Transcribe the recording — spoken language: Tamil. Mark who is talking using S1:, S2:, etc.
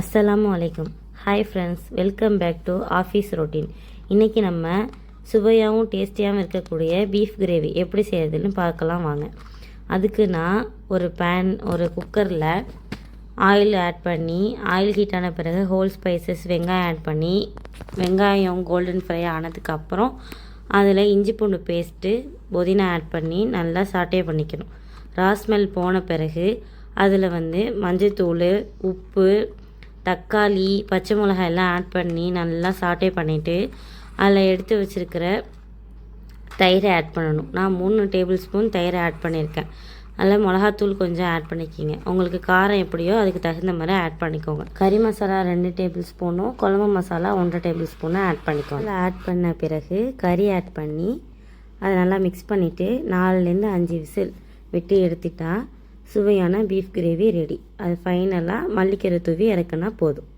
S1: அஸ்ஸலாமு அலைக்கும். Hi friends welcome back to office routine இன்றைக்கி நம்ம சுவையாகவும் டேஸ்டியாகவும் இருக்கக்கூடிய பீஃப் கிரேவி எப்படி செய்யறதுன்னு பார்க்கலாம் வாங்க. அதுக்கு நான் ஒரு பேன் ஒரு குக்கரில் ஆயில் ஆட் பண்ணி ஆயில் ஹீட் ஆன பிறகு ஹோல் ஸ்பைசஸ் வெங்காயம் ஆட் பண்ணி வெங்காயம் கோல்டன் ஃப்ரை ஆனதுக்கப்புறம் அதில் இஞ்சி பூண்டு பேஸ்ட்டு புதினா ஆட் பண்ணி நல்லா சாட்டே பண்ணிக்கணும். ராஸ்மெல் போன பிறகு அதில் வந்து மஞ்சத்தூள் உப்பு தக்காளி பச்சை மிளகாய் எல்லாம் ஆட் பண்ணி நல்லா சாட்டே பண்ணிவிட்டு அதில் எடுத்து வச்சுருக்கிற தயிரை ஆட் பண்ணணும். நான் மூணு டேபிள் ஸ்பூன் தயிரை ஆட் பண்ணியிருக்கேன். அதில் மிளகாத்தூள் கொஞ்சம் ஆட் பண்ணிக்கிங்க. உங்களுக்கு காரம் எப்படியோ அதுக்கு தகுந்த மாதிரி ஆட் பண்ணிக்கோங்க. கறி மசாலா ரெண்டு டேபிள் ஸ்பூனும் குழம்பு மசாலா ஒன்றரை டேபிள் ஸ்பூனும் ஆட் பண்ணிக்கோங்க. அதில் ஆட் பண்ண பிறகு கறி ஆட் பண்ணி அதை நல்லா மிக்ஸ் பண்ணிவிட்டு நாலுலேருந்து அஞ்சு விசில் விட்டு எடுத்துட்டா சுவையான பீஃப் கிரேவி ரெடி அது ஃபைனலாக மல்லிக்கீரை தூவி இறக்குனா போதும்.